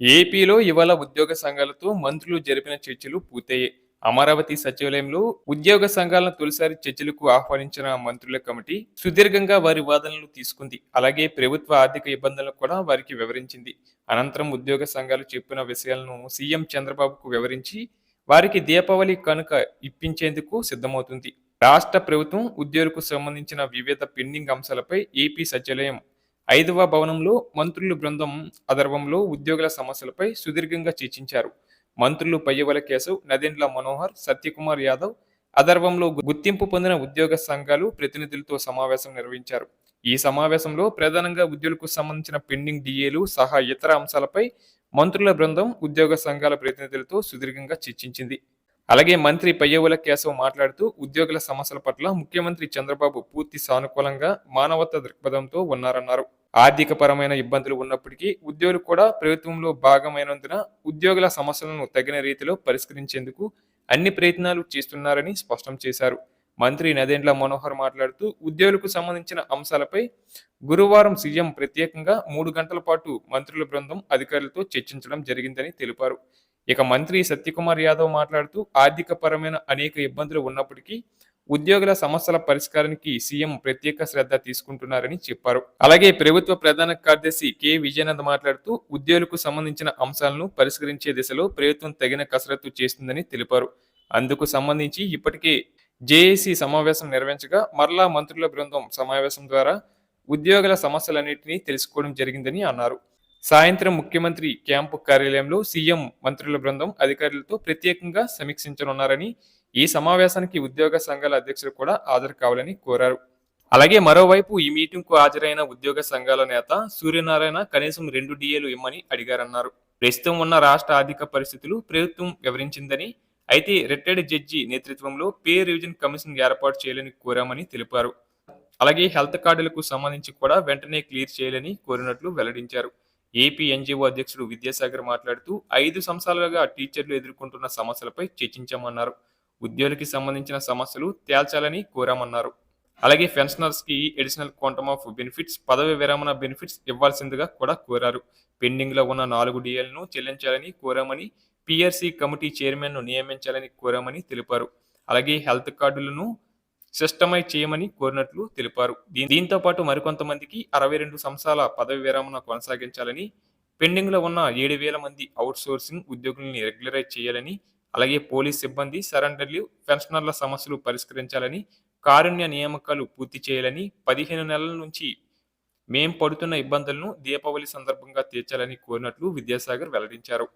ఏపీలో ఇవాళ ఉద్యోగ సంఘాలతో మంత్రులు జరిపిన చర్చలు పూర్తయ్యాయి. అమరావతి సచివాలయంలో ఉద్యోగ సంఘాలను తొలిసారి చర్చలకు ఆహ్వానించిన మంత్రుల కమిటీ సుదీర్ఘంగా వారి వాదనలు తీసుకుంది. అలాగే ప్రభుత్వ ఆర్థిక ఇబ్బందులను కూడా వారికి వివరించింది. అనంతరం ఉద్యోగ సంఘాలు చెప్పిన విషయాలను సీఎం చంద్రబాబుకు వివరించి వారికి దీపావళి కనుక ఇప్పించేందుకు సిద్ధమవుతుంది. రాష్ట్ర ప్రభుత్వం ఉద్యోగులకు సంబంధించిన వివిధ పెండింగ్ అంశాలపై ఏపీ సచివాలయం ఐదవ భవనంలో మంత్రుల బృందం అదర్వంలో ఉద్యోగుల సమస్యలపై సుదీర్ఘంగా చర్చించారు. మంత్రులు పయ్యవల కేశవ్ నదెండ్ల మనోహర్ సత్యకుమార్ యాదవ్ అదర్వంలో గుర్తింపు పొందిన ఉద్యోగ సంఘాలు ప్రతినిధులతో సమావేశం నిర్వహించారు. ఈ సమావేశంలో ప్రధానంగా ఉద్యోగులకు సంబంధించిన పెండింగ్ డిఏలు సహా ఇతర అంశాలపై మంత్రుల బృందం ఉద్యోగ సంఘాల ప్రతినిధులతో సుదీర్ఘంగా చర్చించింది. అలాగే మంత్రి పయ్యవుల కేశవ్ మాట్లాడుతూ ఉద్యోగుల సమస్యల పట్ల ముఖ్యమంత్రి చంద్రబాబు పూర్తి సానుకూలంగా మానవత దృక్పథంతో ఉన్నారన్నారు. ఆర్థిక పరమైన ఇబ్బందులు ఉన్నప్పటికీ ఉద్యోగులు కూడా ప్రభుత్వంలో భాగమైనందున ఉద్యోగుల సమస్యలను తగిన రీతిలో పరిష్కరించేందుకు అన్ని ప్రయత్నాలు చేస్తున్నారని స్పష్టం చేశారు. మంత్రి నదేండ్ల మనోహర్ మాట్లాడుతూ ఉద్యోగులకు సంబంధించిన అంశాలపై గురువారం సీఎం ప్రత్యేకంగా మూడు గంటల పాటు మంత్రుల బృందం అధికారులతో చర్చించడం జరిగిందని తెలిపారు. ఇక మంత్రి సత్యకుమార్ యాదవ్ మాట్లాడుతూ ఆర్థిక పరమైన అనేక ఇబ్బందులు ఉన్నప్పటికీ ఉద్యోగుల సమస్యల పరిష్కారానికి సీఎం ప్రత్యేక శ్రద్ధ తీసుకుంటున్నారని చెప్పారు. అలాగే ప్రభుత్వ ప్రధాన కార్యదర్శి కె. విజయనంద్ మాట్లాడుతూ ఉద్యోగులకు సంబంధించిన అంశాలను పరిష్కరించే దిశలో ప్రభుత్వం తగిన కసరత్తు చేస్తుందని తెలిపారు. అందుకు సంబంధించి ఇప్పటికే జేఏసీ సమావేశం నిర్వహించగా మరలా మంత్రుల బృందం సమావేశం ద్వారా ఉద్యోగుల సమస్యలన్నింటినీ తెలుసుకోవడం జరిగిందని అన్నారు. సాయంత్రం ముఖ్యమంత్రి క్యాంపు కార్యాలయంలో సీఎం మంత్రుల బృందం అధికారులతో ప్రత్యేకంగా సమీక్షించనున్నారని ఈ సమావేశానికి ఉద్యోగ సంఘాల అధ్యక్షులు కూడా హాజరు కావాలని కోరారు. అలాగే మరోవైపు ఈ మీటింగ్కు హాజరైన ఉద్యోగ సంఘాల నేత సూర్యనారాయణ కనీసం రెండు డిఏలు ఇమ్మని అడిగారన్నారు. ప్రస్తుతం ఉన్న రాష్ట్ర ఆర్థిక పరిస్థితులు ప్రభుత్వం వివరించిందని అయితే రిటైర్డ్ జడ్జి నేతృత్వంలో పే రివిజన్ కమిషన్ ఏర్పాటు చేయాలని కోరామని తెలిపారు. అలాగే హెల్త్ కార్డులకు సంబంధించి కూడా వెంటనే క్లియర్ చేయాలని కోరినట్లు వెల్లడించారు. ఏపీ ఎన్జిఓ అధ్యక్షుడు విద్యాసాగర్ మాట్లాడుతూ ఐదు సంవత్సరాలుగా టీచర్లు ఎదుర్కొంటున్న సమస్యలపై చర్చించామన్నారు. ఉద్యోగులకి సంబంధించిన సమస్యలు తేల్చాలని కోరామన్నారు. అలాగే పెన్షనర్స్కి అడిషనల్ క్వాంటమ్ ఆఫ్ బెనిఫిట్స్ పదవి విరమణ బెనిఫిట్స్ ఇవ్వాల్సిందిగా కూడా కోరారు. పెండింగ్లో ఉన్న నాలుగు డిఎల్ను చెల్లించాలని కోరామని పిఆర్సీ కమిటీ చైర్మన్ను నియమించాలని కోరామని తెలిపారు. అలాగే హెల్త్ కార్డులను సిస్టమైజ్ చేయమని కోరినట్లు తెలిపారు. దీంతో పాటు మరికొంతమందికి అరవై రెండు సంవత్సరాల పదవి విరమణ కొనసాగించాలని పెండింగ్లో ఉన్న ఏడు వేల మంది అవుట్ సోర్సింగ్ ఉద్యోగుల్ని రెగ్యులరైజ్ చేయాలని అలాగే పోలీస్ సిబ్బంది సరెండర్లు పెన్షనర్ల సమస్యలు పరిష్కరించాలని కారుణ్య నియామకాలు పూర్తి చేయాలని పదిహేను నెలల నుంచి మేం పడుతున్న ఇబ్బందులను దీపావళి సందర్భంగా తీర్చాలని కోరినట్లు విద్యాసాగర్ వెల్లడించారు.